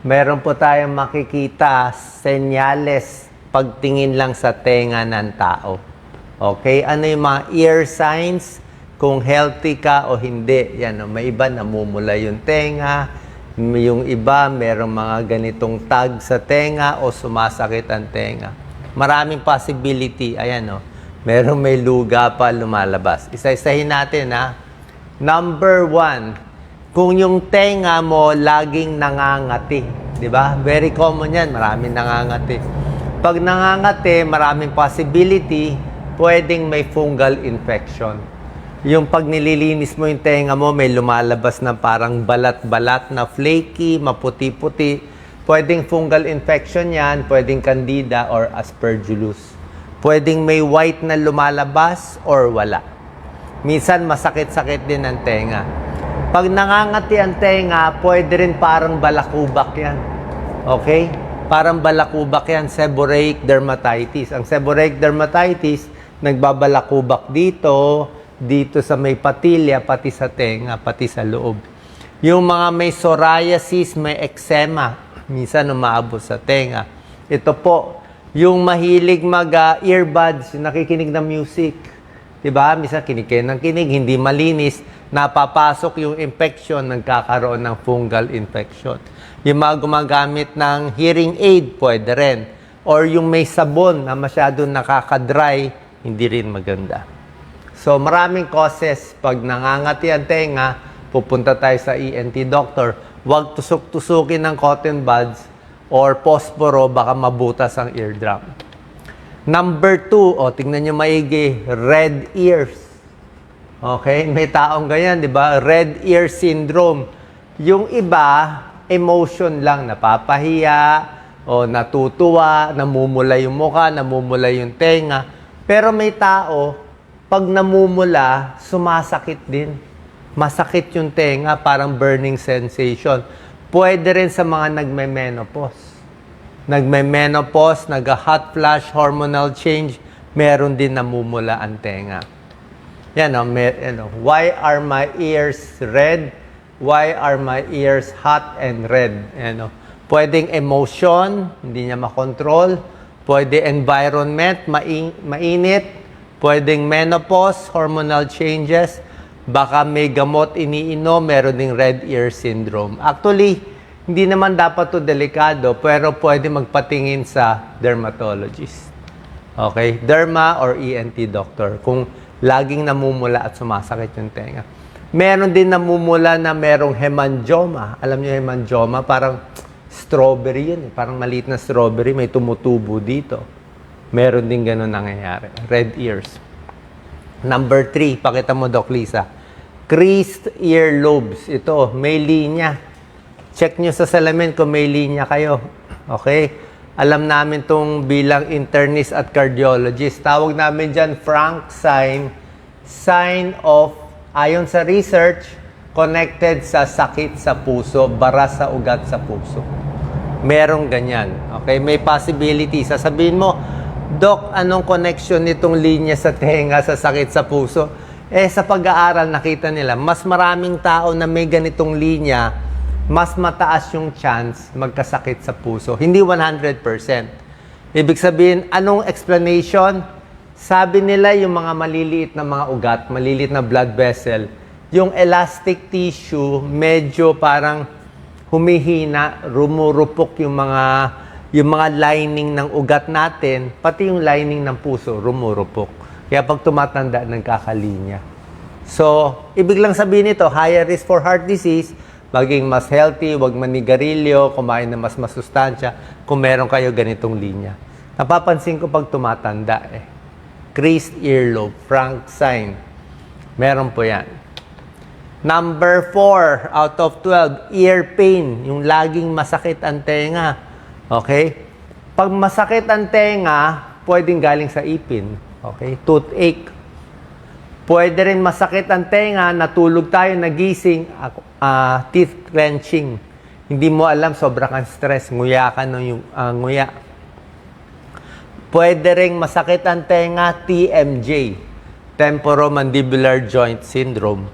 Meron po tayong makikita senyales pagtingin lang sa tenga ng tao. Okay? Ano yung mga ear signs? Kung healthy ka o hindi. Yan, may iba namumula yung tenga. Yung iba, merong mga ganitong tag sa tenga o sumasakit ang tenga. Maraming possibility. Ayan, oh. Merong may luga pa lumalabas. Isa-isahin natin, ha? Number one, kung yung tenga mo laging nangangati, di ba? Very common yan, maraming nangangati. Pag nangangati, maraming possibility, pwedeng may fungal infection. Yung pag nililinis mo yung tenga mo, may lumalabas na parang balat-balat na flaky, maputi-puti. Pwedeng fungal infection yan, pwedeng candida or aspergillus. Pwedeng may white na lumalabas or wala. Minsan masakit-sakit din ang tenga. Pag nangangati ang tenga, pwede rin parang balakubak yan. Okay? Parang balakubak yan, seborrheic dermatitis. Ang seborrheic dermatitis, nagbabalakubak dito, dito sa may patilya, pati sa tenga, pati sa loob. Yung mga may psoriasis, may eczema, minsan umaabot sa tenga. Ito po, yung mahilig mag-earbuds, yung nakikinig ng music, Diba? Misa kinikin ng kinig, hindi malinis, napapasok yung infection, nagkakaroon ng fungal infection. Yung mga gumagamit ng hearing aid, pwede rin. Or yung may sabon na masyadong nakakadry, hindi rin maganda. So maraming causes. Pag nangangati ang tenga, pupunta tayo sa ENT doctor. Huwag tusok-tusukin ng cotton buds or posporo, baka mabutas ang eardrum. Number two, o tingnan nyo maigi, red ears. Okay? May taong ganyan, di ba? Red ear syndrome. Yung iba, emotion lang, napapahiya, o natutuwa, namumula yung mukha, namumula yung tenga. Pero may tao, pag namumula, sumasakit din. Masakit yung tenga, parang burning sensation. Pwede rin sa mga nagme-menopause nagme-menopause, nag-hot flash, hormonal change, meron din namumula ang tenga. Yan o, may, ano, why are my ears red? Why are my ears hot and red? Ano, pwedeng emotion, hindi niya makontrol. Pwede environment, main, mainit. Pwedeng menopause, hormonal changes. Baka may gamot iniinom, meron ding red ear syndrome. Actually, hindi naman dapat to delikado, pero pwede magpatingin sa dermatologist. Okay? Derma or ENT doctor. Kung laging namumula at sumasakit yung tenga. Meron din namumula na merong hemangioma. Alam niyo hemangioma? Parang strawberry yun. Eh. Parang maliit na strawberry. May tumutubo dito. Meron din ganun nangyayari. Red ears. Number three, pakita mo, Doc Lisa. Creased earlobes. Ito, may linya check nyo sa salamin kung may linya kayo. Okay? Alam namin tong bilang internist at cardiologist. Tawag namin dyan frank sign, sign of, ayon sa research, connected sa sakit sa puso, bara sa ugat sa puso. Merong ganyan. Okay? May possibility. Sasabihin mo, Dok, anong connection nitong linya sa tenga sa sakit sa puso? Eh, sa pag-aaral, nakita nila, mas maraming tao na may ganitong linya, mas mataas yung chance magkasakit sa puso. Hindi 100%. Ibig sabihin, anong explanation? Sabi nila yung mga maliliit na mga ugat, maliliit na blood vessel, yung elastic tissue medyo parang humihina, rumurupok yung mga yung mga lining ng ugat natin, pati yung lining ng puso rumurupok. Kaya pag tumatanda, nagkakalinya. So, ibig lang sabihin nito, higher risk for heart disease, maging mas healthy, wag manigarilyo, kumain na mas masustansya kung meron kayo ganitong linya. Napapansin ko pag tumatanda eh. Creased earlobe, frank sign. Meron po yan. Number 4 out of 12, ear pain. Yung laging masakit ang tenga. Okay? Pag masakit ang tenga, pwedeng galing sa ipin. Okay? Toothache. Pwede rin masakit ang tenga, natulog tayo, nagising, uh, teeth clenching. Hindi mo alam, sobrang kang stress, nguya ka no yung uh, nguya. Pwede rin masakit ang tenga, TMJ, temporomandibular joint syndrome.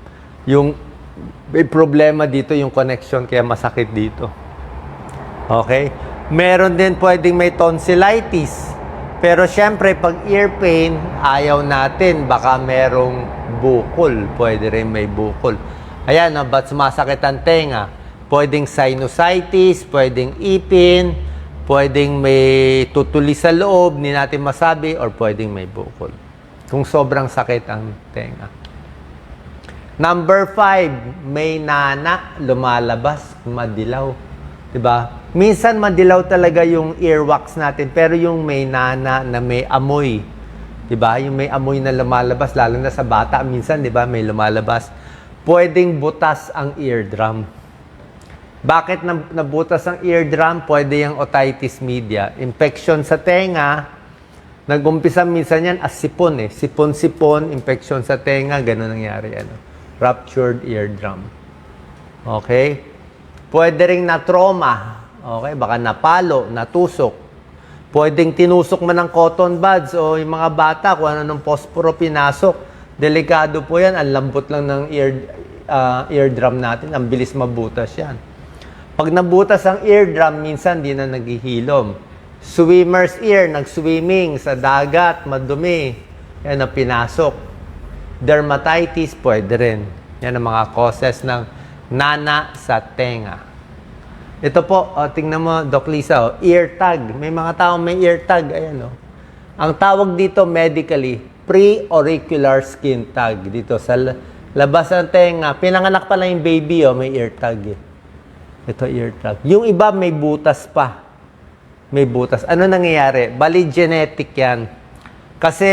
Yung may problema dito yung connection kaya masakit dito. Okay? Meron din pwedeng may tonsillitis. Pero syempre, pag ear pain, ayaw natin. Baka merong bukol. Pwede rin may bukol. Ayan, no, ba't sumasakit ang tenga? Pwedeng sinusitis, pwedeng ipin, pwedeng may tutuli sa loob, hindi natin masabi, or pwedeng may bukol. Kung sobrang sakit ang tenga. Number five, may nana lumalabas, madilaw. 'Di ba? Minsan madilaw talaga yung earwax natin, pero yung may nana na may amoy, 'di ba? Yung may amoy na lumalabas lalo na sa bata, minsan 'di ba, may lumalabas. Pwedeng butas ang eardrum. Bakit nab- nabutas ang eardrum? Pwede yung otitis media. Infection sa tenga, Nag-umpisa minsan yan as sipon eh. Sipon-sipon, infection sa tenga, ganun nangyari. Ano? Ruptured eardrum. Okay? Pwede ring na trauma. Okay? Baka napalo, natusok. Pwedeng tinusok man ng cotton buds o yung mga bata kung ano ng posporo pinasok. Delikado po yan. Ang lambot lang ng ear, ah, eardrum natin. Ang bilis mabutas yan. Pag nabutas ang eardrum, minsan di na naghihilom. Swimmer's ear, nag-swimming sa dagat, madumi. Yan ang pinasok. Dermatitis, pwede rin. Yan ang mga causes ng nana sa tenga. Ito po, oh, tingnan mo, Doc Lisa, oh, ear tag. May mga tao may ear tag. Ayan, oh. Ang tawag dito medically, pre-auricular skin tag. Dito sa la- labas ng tenga. Pinanganak pa lang yung baby, oh, may ear tag. Eh. Ito ear tag. Yung iba may butas pa. May butas. Ano nangyayari? Bali genetic yan. Kasi,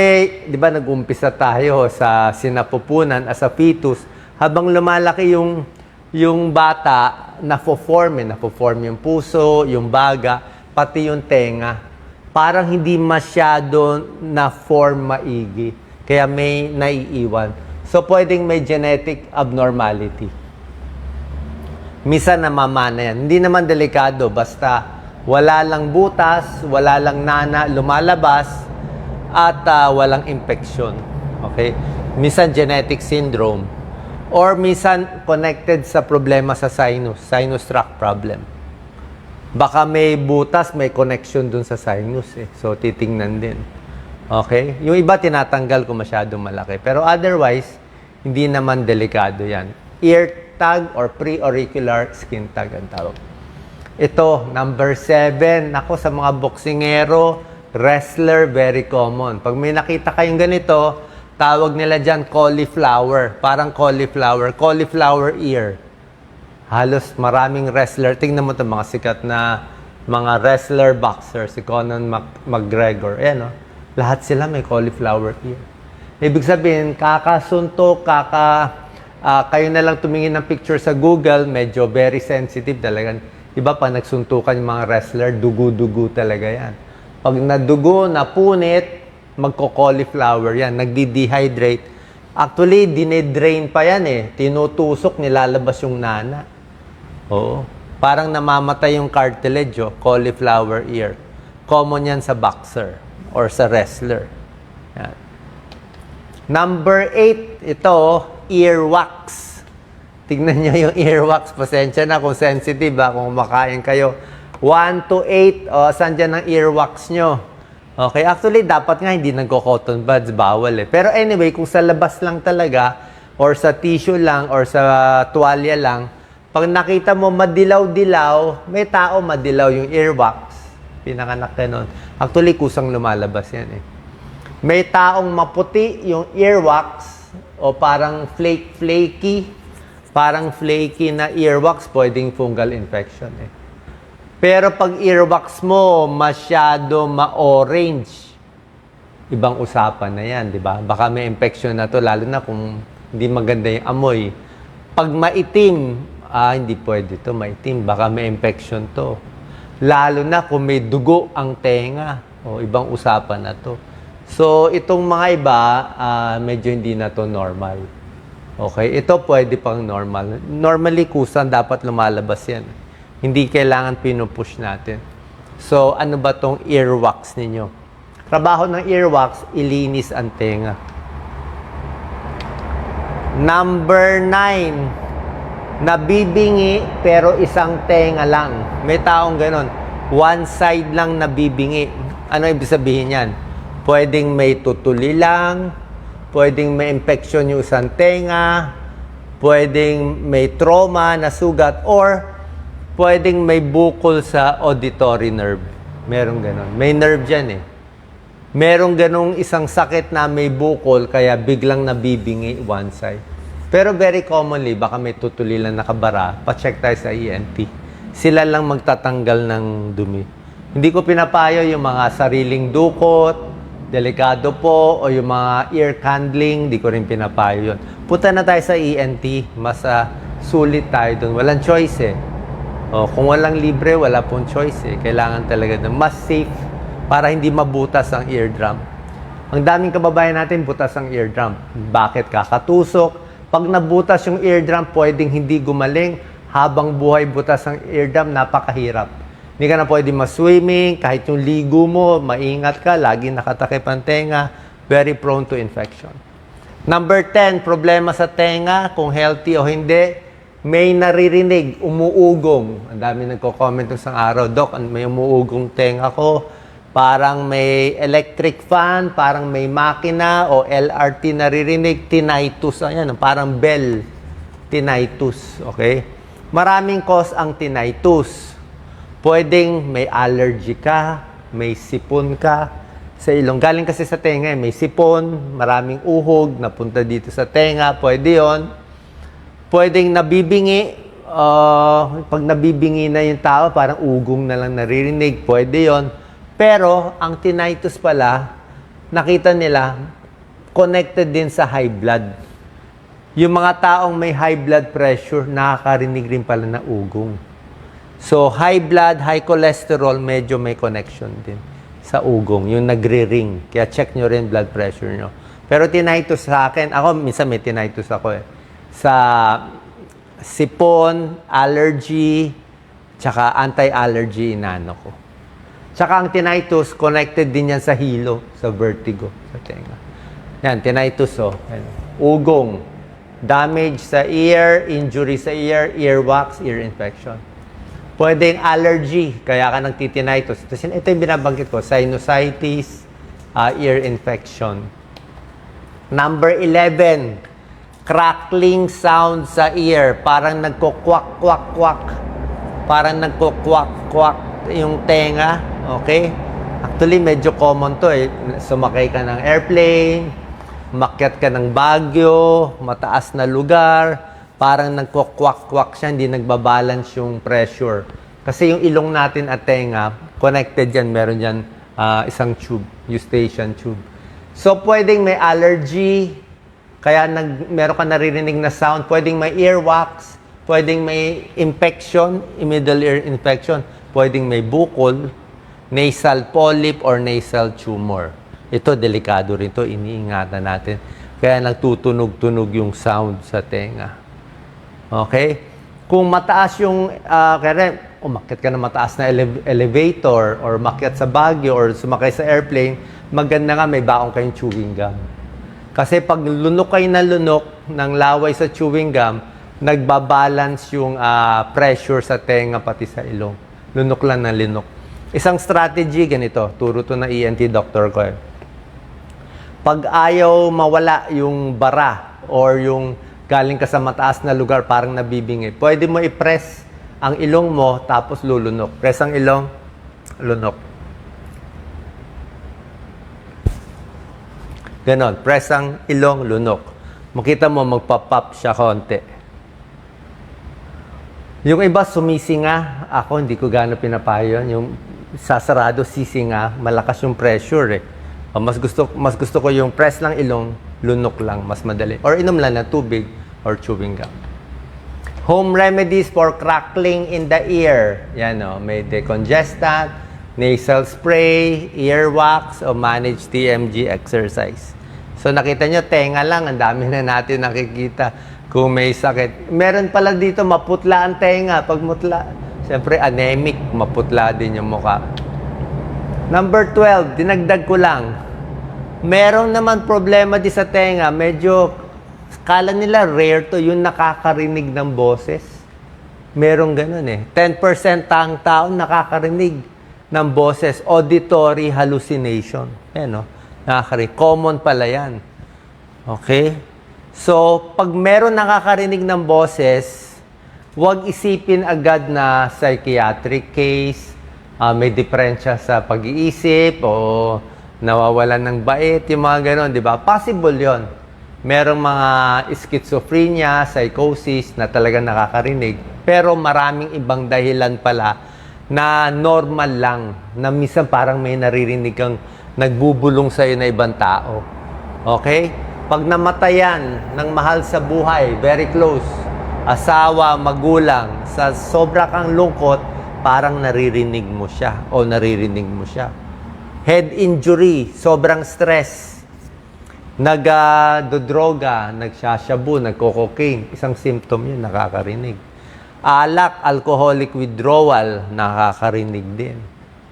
di ba, nag-umpisa tayo sa sinapupunan as a fetus. Habang lumalaki yung, yung bata, na-form, eh, na-form yung puso, yung baga, pati yung tenga. Parang hindi masyado na-form maigi. Kaya may naiiwan. So, pwedeng may genetic abnormality. Misa namamana yan. Hindi naman delikado, basta wala lang butas, wala lang nana lumalabas, at ah, walang infection. Okay? Minsan genetic syndrome. Or minsan connected sa problema sa sinus, sinus tract problem. Baka may butas, may connection dun sa sinus eh. So, titingnan din. Okay? Yung iba tinatanggal kung masyadong malaki. Pero otherwise, hindi naman delikado yan. Ear tag or pre-auricular skin tag ang tawag. Ito, number seven. Ako, sa mga boksingero, wrestler, very common. Pag may nakita kayong ganito, tawag nila dyan cauliflower. Parang cauliflower. Cauliflower ear. Halos maraming wrestler. Tingnan mo ito, mga sikat na mga wrestler boxer. Si Conan Mac- McGregor. Ayan, no? Lahat sila may cauliflower ear. Ibig sabihin, kakasuntok, kaka... ah, kayo na lang tumingin ng picture sa Google, medyo very sensitive talaga. Iba pa nagsuntukan yung mga wrestler, dugo-dugo talaga yan. Pag nadugo, napunit, magko-cauliflower yan, nagdi-dehydrate. Actually, dinedrain pa yan eh. Tinutusok, nilalabas yung nana. Oo. Parang namamatay yung cartilage, oh, cauliflower ear. Common yan sa boxer or sa wrestler. Yan. Number 8, ito, earwax. Tignan nyo yung earwax. Pasensya na kung sensitive ha, kung makain kayo. 1 to 8, o, saan dyan ang earwax nyo? Okay, actually, dapat nga hindi nagko-cotton buds, bawal eh. Pero anyway, kung sa labas lang talaga, or sa tissue lang, or sa tuwalya lang, pag nakita mo madilaw-dilaw, may tao madilaw yung earwax. Pinanganak ka nun. Actually, kusang lumalabas yan eh. May taong maputi yung earwax o parang flake flaky, parang flaky na earwax, pwedeng fungal infection eh. Pero pag earwax mo masyado ma-orange, ibang usapan na yan, di ba? Baka may infection na to, lalo na kung hindi maganda yung amoy. Pag maitim, ah, hindi pwede to, maitim. Baka may infection to. Lalo na kung may dugo ang tenga. O, ibang usapan na to. So, itong mga iba, ah, medyo hindi na to normal. Okay, ito pwede pang normal. Normally, kusan dapat lumalabas yan. Hindi kailangan pinupush natin. So, ano ba tong earwax ninyo? Trabaho ng earwax, ilinis ang tenga. Number nine, nabibingi pero isang tenga lang. May taong ganon. One side lang nabibingi. Ano ibig sabihin yan? Pwedeng may tutuli lang, pwedeng may infection yung isang tenga, pwedeng may trauma na sugat, or pwedeng may bukol sa auditory nerve. Merong ganon. May nerve dyan eh. Merong ganong isang sakit na may bukol, kaya biglang nabibingi one side. Pero very commonly, baka may tutuli lang nakabara, pa-check tayo sa ENT. Sila lang magtatanggal ng dumi. Hindi ko pinapayo yung mga sariling dukot, delikado po, o yung mga ear candling, di ko rin pinapayo yun. Punta na tayo sa ENT, mas ah, sulit tayo doon. Walang choice eh. O, kung walang libre, wala pong choice eh. Kailangan talaga ng mas safe para hindi mabutas ang eardrum. Ang daming kababayan natin butas ang eardrum. Bakit? Kakatusok. Pag nabutas yung eardrum, pwedeng hindi gumaling. Habang buhay butas ang eardrum, napakahirap. Hindi ka na pwede ma-swimming, kahit yung ligo mo, maingat ka, lagi nakatakip ang tenga, very prone to infection. Number 10, problema sa tenga, kung healthy o hindi, may naririnig, umuugong. Ang dami nagko-comment isang araw, Doc, may umuugong tenga ko. Parang may electric fan, parang may makina o LRT naririnig, tinnitus. Ayan, parang bell, tinnitus. Okay? Maraming cause ang tinnitus. Pwedeng may allergy ka, may sipon ka sa ilong. Galing kasi sa tenga, eh. may sipon, maraming uhog, napunta dito sa tenga, pwede yon pwedeng nabibingi, ah, pag nabibingi na yung tao, parang ugong na lang naririnig, pwede yon Pero, ang tinnitus pala, nakita nila, connected din sa high blood. Yung mga taong may high blood pressure, nakakarinig rin pala na ugong. So, high blood, high cholesterol, medyo may connection din sa ugong, yung nagre-ring. Kaya check nyo rin blood pressure nyo. Pero tinnitus sa akin, ako minsan may tinnitus ako eh. Sa sipon, allergy, tsaka anti-allergy inano ko. Tsaka ang tinnitus, connected din yan sa hilo, sa vertigo, sa tenga. Yan, tinnitus oh. Ugong. Damage sa ear, injury sa ear, earwax, ear infection. Pwedeng allergy, kaya ka nagtitinnitus. Tapos ito yung binabanggit ko, sinusitis, ah, ear infection. Number 11, crackling sound sa ear. Parang nagko-kwak-kwak-kwak. Parang nagko-kwak-kwak yung tenga. Okay? Actually, medyo common to eh. Sumakay ka ng airplane, makyat ka ng bagyo, mataas na lugar, parang nagko-kwak-kwak siya, hindi nagbabalance yung pressure. Kasi yung ilong natin at tenga, connected yan, meron yan ah, isang tube, eustachian tube. So, pwedeng may allergy, kaya nag, meron ka naririnig na sound, pwedeng may earwax, pwedeng may infection, middle ear infection, pwedeng may bukol, nasal polyp or nasal tumor. Ito, delikado rin to iniingatan natin. Kaya nagtutunog-tunog yung sound sa tenga. Okay? Kung mataas yung, uh, kaya umakyat ka na mataas na ele- elevator or makyat sa Baguio or sumakay sa airplane, maganda nga may baong kayong chewing gum. Kasi pag lunok kayo na lunok ng laway sa chewing gum, nagbabalance yung ah, pressure sa tenga pati sa ilong. Lunok lang na lunok. Isang strategy, ganito, turo to na ENT doctor ko eh. Pag ayaw mawala yung bara or yung galing ka sa mataas na lugar, parang nabibingi, pwede mo i-press ang ilong mo tapos lulunok. Press ang ilong, lunok. Ganon, press ang ilong, lunok. Makita mo, magpa-pop siya konti. Yung iba sumisinga, ako hindi ko gaano pinapayo. Yung sasarado sisinga, malakas yung pressure eh. Mas gusto mas gusto ko yung press lang ilong, lunok lang, mas madali. Or inom lang na tubig or chewing gum. Home remedies for crackling in the ear. Yan o, may decongestant, nasal spray, earwax, o manage TMG exercise. So nakita nyo, tenga lang, ang dami na natin nakikita kung may sakit. Meron pala dito, maputla ang tenga. Pag mutla, siyempre anemic, maputla din yung mukha. Number 12, dinagdag ko lang. Meron naman problema di sa tenga, medyo Kala nila rare to, yung nakakarinig ng boses. Merong ganun eh. 10% ang tao nakakarinig ng boses, auditory hallucination. Yan, no? Nakakarinig. Common pala yan. Okay? So, pag meron nakakarinig ng boses, huwag isipin agad na psychiatric case, ah, may diferensya sa pag-iisip, o nawawalan ng bait, yung mga ganon, di ba? Possible yon. Merong mga schizophrenia, psychosis na talagang nakakarinig, pero maraming ibang dahilan pala na normal lang, na minsan parang may naririnig kang nagbubulong sa'yo na ibang tao. Okay? Pag namatayan ng mahal sa buhay, very close, asawa, magulang, sa sobra kang lungkot, parang naririnig mo siya o naririnig mo siya. Head injury, sobrang stress, nag-dodroga, nagsashabu, nagko-cocaine, isang symptom yun, nakakarinig. Alak, alcoholic withdrawal, nakakarinig din.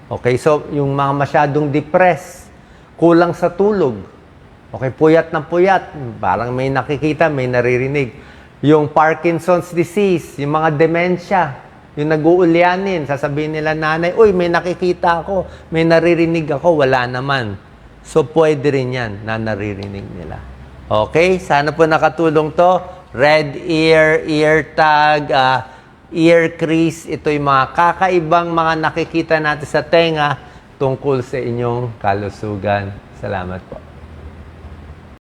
Okay, so yung mga masyadong depressed, kulang sa tulog, Okay, puyat na puyat. Parang may nakikita, may naririnig. Yung Parkinson's disease, yung mga dementia, yung nag-uulyanin, sasabihin nila nanay, uy, may nakikita ako, may naririnig ako, wala naman. So, pwede rin yan na naririnig nila. Okay, sana po nakatulong to. Red ear, ear tag, ah, ear crease, ito yung mga kakaibang mga nakikita natin sa tenga tungkol sa inyong kalusugan. Salamat po.